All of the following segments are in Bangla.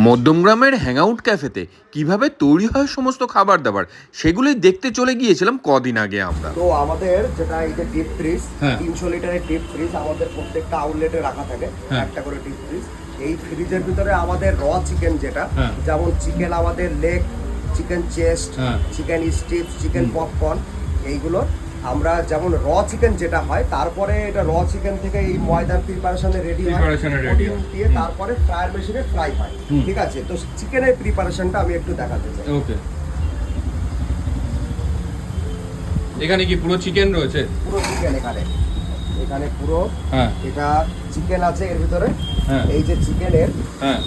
মধ্যমগ্রামের হ্যাংআউট ক্যাফেতে কীভাবে তৈরি হয় সমস্ত খাবার দাবার সেগুলোই দেখতে চলে গিয়েছিলাম কদিন আগে আমরা তো আমাদের যেটা এই যে ডিপ ফ্রিজ হ্যাঁ। তিনশো লিটারের ডিপ ফ্রিজ আমাদের প্রত্যেকটা আউটলেটে রাখা থাকে হ্যাঁ। একটা করে ডিপ ফ্রিজ এই ফ্রিজের ভিতরে আমাদের র চিকেন যেটা হ্যাঁ। যেমন চিকেন আমাদের leg chicken chest. Chicken strips chicken popcorn এইগুলো আমরা যেমন র চিকেন যেটা হয় তারপরে এটা র চিকেন থেকে এই ময়দার প্রিপারেশনে রেডি হয় দিয়ে তারপরে ফ্রায়ার মেশিনে ফ্রাই হয়। ঠিক আছে? তো চিকেনের প্রিপারেশনটা আমি একটু দেখাতে চাই। ওকে এখানে কি পুরো চিকেন রয়েছে? পুরো চিকেন এখানে। এখানে পুরো হ্যাঁ। এটা চিকেন আছে এর ভিতরে। হ্যাঁ। এই যে চিকেনের হ্যাঁ।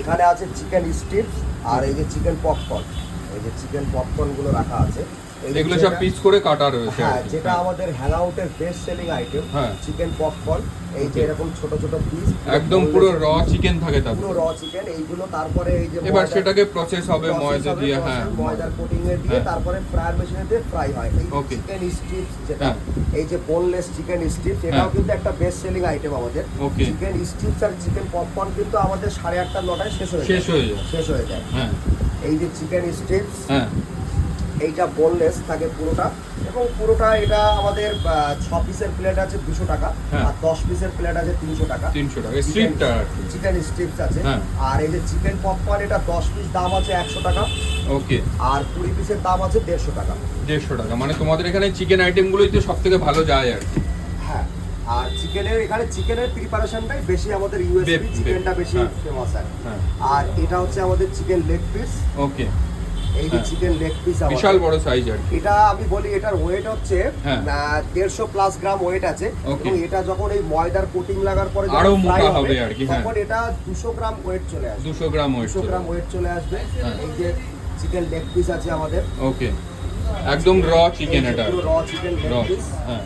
এখানে আছে চিকেন স্টিপস আর এই যে চিকেন পপকর্ন এই যে চিকেন পপকর্নগুলো রাখা আছে। এগুলো সব পিস করে কাটা রয়েছে হ্যাঁ যেটা আমাদের হ্যাংআউটের বেস্ট সেলিং আইটেম হ্যাঁ। চিকেন পপকর্ন এই যে এরকম ছোট ছোট পিস একদম পুরো র চিকেন থাকে তাতে। পুরো র চিকেন এইগুলো তারপরে এই যে এবার সেটাকে প্রসেস হবে ময়দা দিয়ে হ্যাঁ। ময়দার কোটিং এ দিয়ে হ্যাঁ। তারপরে ফ্রায়ার মেশিনে দিয়ে ফ্রাই হয়। এই চিকেন স্ট্রিপস যেটা হ্যাঁ। এই যে বোনলেস চিকেন স্ট্রিপস এটাও হ্যাঁ। কিন্তু একটা বেস্ট সেলিং আইটেম আমাদের। চিকেন স্ট্রিপস আর চিকেন পপকর্ন কিন্তু আমাদের সাড়ে আটটা নটায় শেষ হয়ে শেষ হয়ে যায়। শেষ হয়ে যায়। হ্যাঁ। এই যে চিকেন স্ট্রিপস হ্যাঁ। এইটা বললেস থাকে পুরোটা এবং পুরোটা এটা আমাদের ছ পিসের প্লেট আছে দুশো টাকা হ্যাঁ। আর দশ পিসের প্লেট আছে তিনশো টাকা। তিনশো টাকা। স্ট্রিপটা চিকেন স্ট্রিপস আছে। হ্যাঁ। আর এই যে চিকেন পপকর্ন এটা দশ পিস দাম আছে একশো টাকা। ওকে। আর কুড়ি পিসের দাম আছে দেড়শো টাকা। দেড়শো টাকা। মানে তোমাদের এখানে চিকেন আইটেমগুলোই তো সব থেকে ভালো যায় আর কি। হ্যাঁ। আর চিকেনের এখানে চিকেনের প্রিপারেশনটাই বেশি আমাদের ইউএসপি চিকেনটা বেশি। ফেমাস আর হ্যাঁ। আর এটা হচ্ছে আমাদের চিকেন লেগ পিস ওকে। এই যে। চিকেন লেগ পিস বিশাল বড় সাইজ আর এটা আমি বলি এটার ওয়েট হচ্ছে হ্যাঁ। দেড়শো প্লাস গ্রাম ওয়েট আছে। এবং এটা যখন এই ময়দার কোটিং লাগার পরে আরও মোটা হবে আর কি, হ্যাঁ। তখন এটা দুশো গ্রাম ওয়েট চলে আসবে। দুশো গ্রাম ওয়েট দুশো গ্রাম ওয়েট চলে আসবে। এই যে চিকেন লেগ পিস আছে আমাদের। ওকে একদম র চিকেন এটা র চিকেন লেগ পিস হ্যাঁ।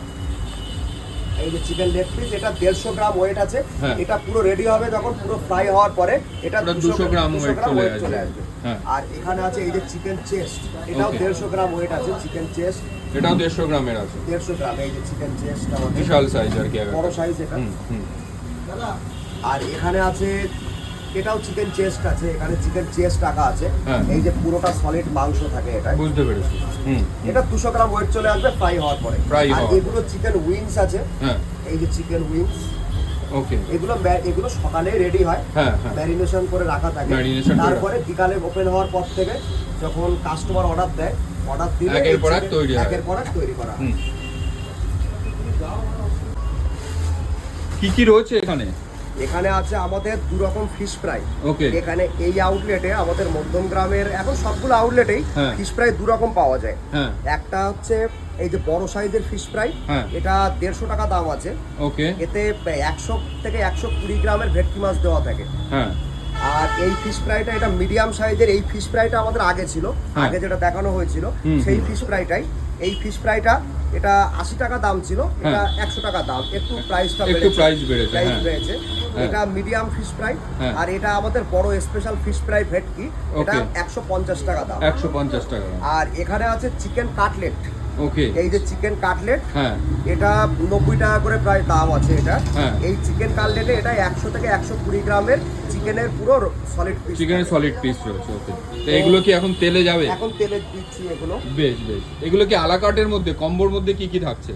এই যে চিকেন লেগ পিস এটা দেড়শো গ্রাম ওয়েট আছে। হ্যাঁ। এটা পুরো রেডি হবে যখন পুরো ফ্রাই হওয়ার পরে। এটা 200 200 গ্রাম ওয়েট চলে আসবে। হ্যাঁ। আর এখানে আছে এই যে চিকেন চেস্ট এটাও দেড়শো গ্রাম ওয়েট আছে চিকেন চেস্ট এটাও দেড়শো গ্রামের আছে। দেড়শো গ্রাম এই যে চিকেন চেস্ট বিশাল সাইজ আর কি বড় সাইজ এটা। আর এখানে আছে এটাও চিকেন চেস্ট আছে এখানে চিকেন চেস্ট রাখা আছে। হ্যাঁ। এই যে পুরোটা সলিড মাংস থাকে এটা বুঝতে পেরেছি। এটা দুশো গ্রাম ওয়েট চলে আসবে ফ্রাই হওয়ার পরে। আর এগুলো চিকেন উইংস আছে। হ্যাঁ। এই যে চিকেন উইংস ওকে এগুলো এগুলো সকালে রেডি হয়। হ্যাঁ হ্যাঁ। ম্যারিনেশন করে রাখা থাকে। তারপরে বিকালে ওপেন হওয়ার পর থেকে যখন কাস্টমার অর্ডার দেয় অর্ডার দিলে একের পর এক তৈরি একের পর এক তৈরি করা কি কি রয়েছে এখানে? এখানে আছে আমাদের দু রকম ফিশ ফ্রাই ওকে এখানে এই আউটলেটে আমাদের মধ্যম গ্রামের এখন সবগুলো আউটলেটেই। ফিশ ফ্রাই দু রকম পাওয়া যায়। হ্যাঁ। একটা হচ্ছে এই যে বড় সাইজের ফিশ ফ্রাই। এটা দেড়শো টাকা দাম আছে। ওকে এতে একশো থেকে একশো কুড়ি গ্রামের ভেটকি মাছ দেওয়া থাকে। হ্যাঁ। আর এই ফিশ ফ্রাইটা এটা মিডিয়াম সাইজের এই ফিশ ফ্রাইটা আমাদের আগে ছিল। হ্যাঁ। আগে যেটা দেখানো হয়েছিল সেই। ফিশ ফ্রাইটাই এই ফিশ ফ্রাইটা এটা আশি টাকা দাম ছিল এটা হ্যাঁ। একশো টাকা দাম। একটু প্রাইসটা একটু price বেড়েছে, প্রাইস হ্যাঁ। বেড়েছে। হ্যাঁ। এটা মিডিয়াম ফিশ ফ্রাই হ্যাঁ। আর এটা আমাদের বড় স্পেশাল ফিশ ফ্রাই ভেটকি। এটা একশো পঞ্চাশ টাকা দাম। একশো পঞ্চাশ টাকা আর এখানে আছে চিকেন কাটলেট ওকে এই যে চিকেন কাটলেট হ্যাঁ। এটা নব্বই টাকা করে প্রায় দাম আছে এটা। হ্যাঁ। এই চিকেন কাটলেটে এটা একশো থেকে একশো কুড়ি গ্রামের চিকেনের পুরো সলিড পিস চিকেনের সলিড পিস রয়েছে ওকে তো এগুলো কি এখন তেলে যাবে? এখন তেলে দিচ্ছি এগুলো। বেশ বেশ। এগুলো কি আলাকাটের মধ্যে কম্বোর মধ্যে কি কি থাকছে?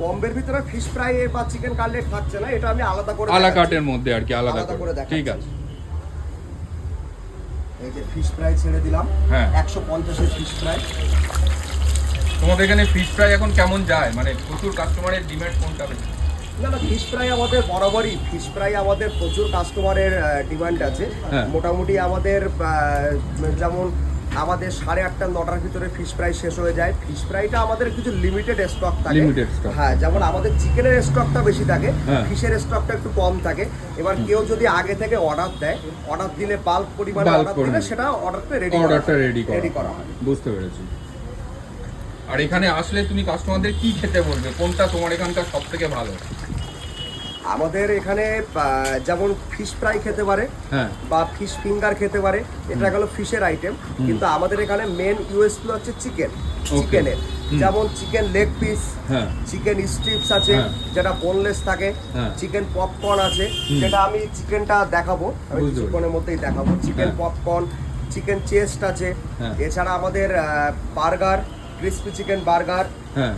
বম্বের ভিতরে ফিশ ফ্রাই বা চিকেন কাটলেট থাকছে না এটা আমি আলাদা করে আলাকাটের মধ্যে আর কি আলাদা করে। ঠিক আছে। এই যে ফিশ ফ্রাই ছেড়ে দিলাম। হ্যাঁ। একশো পঞ্চাশের ফিশ ফ্রাই তোমাদের এখানে ফিশ ফ্রাই এখন কেমন যায়? মানে প্রচুর কাস্টমারের ডিমান্ড কোনটা বেশি? না না ফিশ ফ্রাই আমাদের বরাবরই ফিশ ফ্রাই আমাদের প্রচুর কাস্টমারের ডিমান্ড আছে। হ্যাঁ। মোটামুটি আমাদের যেমন আমাদের সাড়ে আটটা নটার ভিতরে ফিশ ফ্রাই শেষ হয়ে যায়। ফিশ ফ্রাইটা আমাদের কিছু লিমিটেড স্টক থাকে। হ্যাঁ যেমন আমাদের চিকেনের স্টকটা বেশি থাকে হ্যাঁ। ফিশের স্টকটা একটু কম থাকে। এবার কেউ যদি আগে থেকে অর্ডার দেয় অর্ডার দিলে বাল্ক পরিমাণে অর্ডার দিলে সেটা অর্ডারটা রেডি অর্ডারটা রেডি করা হয়। বুঝতে পেরেছি। আর এখানে আসলে তুমি কাস্টমারদের কি খেতে বলবে? কোনটা তোমার এখানকার সব থেকে ভালো? আমাদের এখানে যেমন ফিশ ফ্রাই খেতে পারে হ্যাঁ। বা ফিশ ফিঙ্গার খেতে পারে এটা গেল ফিশের আইটেম কিন্তু আমাদের এখানে মেন ইউএসপি হচ্ছে চিকেন চিকেনের যেমন চিকেন লেগ পিস হ্যাঁ। চিকেন স্ট্রিপস আছে হ্যাঁ। যেটা বোনলেস থাকে হ্যাঁ। চিকেন পপকর্ন আছে। যেটা আমি চিকেনটা দেখাবো আমি বুঝতে মধ্যেই দেখাবো। চিকেন হ্যাঁ। পপকর্ন চিকেন চেস্ট আছে হ্যাঁ। এছাড়া আমাদের বার্গার ক্রিসপি চিকেন বার্গার হ্যাঁ।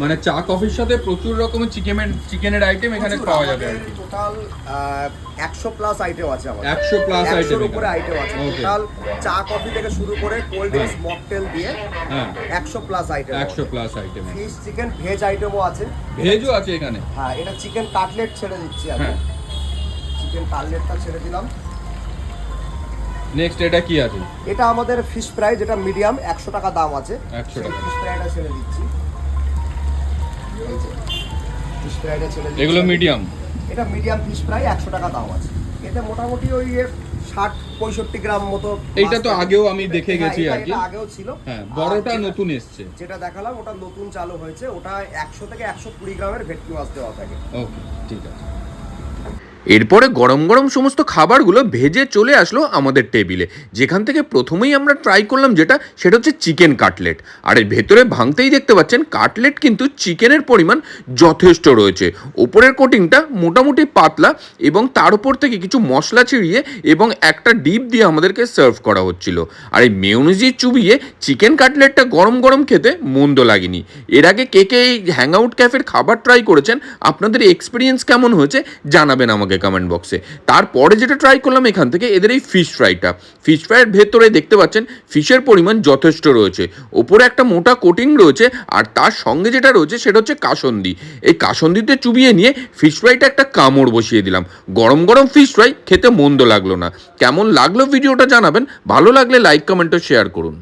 মানে চা কফির সাথে প্রচুর রকমের চিকেনের চিকেনের আইটেম এখানে পাওয়া যাবে আর কি। টোটাল একশো প্লাস আইটেম আছে আমাদের। 100 plus item একশোর এখানে। উপরে আইটেম আছে। টোটাল চা কফি থেকে শুরু করে কোল্ড ড্রিঙ্কস মকটেল দিয়ে হ্যাঁ। একশো প্লাস আইটেম একশো plus item fish chicken veg আইটেমও আছে। ভেজও আছে এখানে? হ্যাঁ এটা চিকেন কাটলেট ছেড়ে দিচ্ছি আমি। হ্যাঁ। চিকেন কাটলেটটা ছেড়ে দিলাম। নেক্সট এটা কি আছে? এটা আমাদের ফিশ ফ্রাই যেটা মিডিয়াম একশো টাকা দাম আছে। 100 টাকা। ফিশ ফ্রাইটা ছেড়ে দিচ্ছি। ফিশ ফ্রাইটা ছেড়ে দিচ্ছি এগুলো মিডিয়াম এটা মিডিয়াম ফিশ ফ্রাই একশো টাকা দাম আছে। এতে মোটামুটি ওই ষাট পঁয়ষট্টি গ্রাম মতো এইটা তো আগেও আমি দেখে হ্যাঁ, গেছি আর কি আগেও ছিল। হ্যাঁ বড়টা নতুন এসছে। যেটা দেখালাম ওটা নতুন চালু হয়েছে। ওটা একশো থেকে একশো কুড়ি গ্রামের ভেটকি মাছ দেওয়া থাকে। ওকে ঠিক আছে। এরপরে গরম গরম সমস্ত খাবারগুলো ভেজে চলে আসলো আমাদের টেবিলে। যেখান থেকে প্রথমেই আমরা ট্রাই করলাম যেটা, সেটা হচ্ছে চিকেন কাটলেট আর এর ভেতরে ভাঙতেই দেখতে পাচ্ছেন কাটলেট কিন্তু চিকেনের পরিমাণ যথেষ্ট রয়েছে। ওপরের কোটিংটা মোটামুটি পাতলা এবং তার উপর থেকে কিছু মশলা ছিঁড়িয়ে এবং একটা ডিপ দিয়ে আমাদেরকে সার্ভ করা হচ্ছিল। আর এই মেউনিজি চুবিয়ে চিকেন কাটলেটটা গরম গরম খেতে মন্দ লাগেনি। এর আগে কে কে এই হ্যাং আউট ক্যাফের খাবার ট্রাই করেছেন, আপনাদের এক্সপিরিয়েন্স কেমন হয়েছে জানাবেন আমাকে কমেন্ট বক্সে তারপরে যেটা ট্রাই করলাম এখান থেকে, এদের এই ফিশ ফ্রাইটা ফিশ ফ্রাইয়ের ভেতরে দেখতে পাচ্ছেন ফিশের পরিমাণ যথেষ্ট রয়েছে। ওপরে একটা মোটা কোটিং রয়েছে, আর তার সঙ্গে যেটা রয়েছে সেটা হচ্ছে কাসন্দি। এই কাসন্দিতে চুবিয়ে নিয়ে ফিশ ফ্রাইটা একটা কামড় বসিয়ে দিলাম। গরম গরম ফিশ ফ্রাই খেতে মন্দ লাগল না। কেমন লাগল ভিডিওটা জানাবেন, ভালো লাগলে লাইক কমেন্ট ও শেয়ার করুন।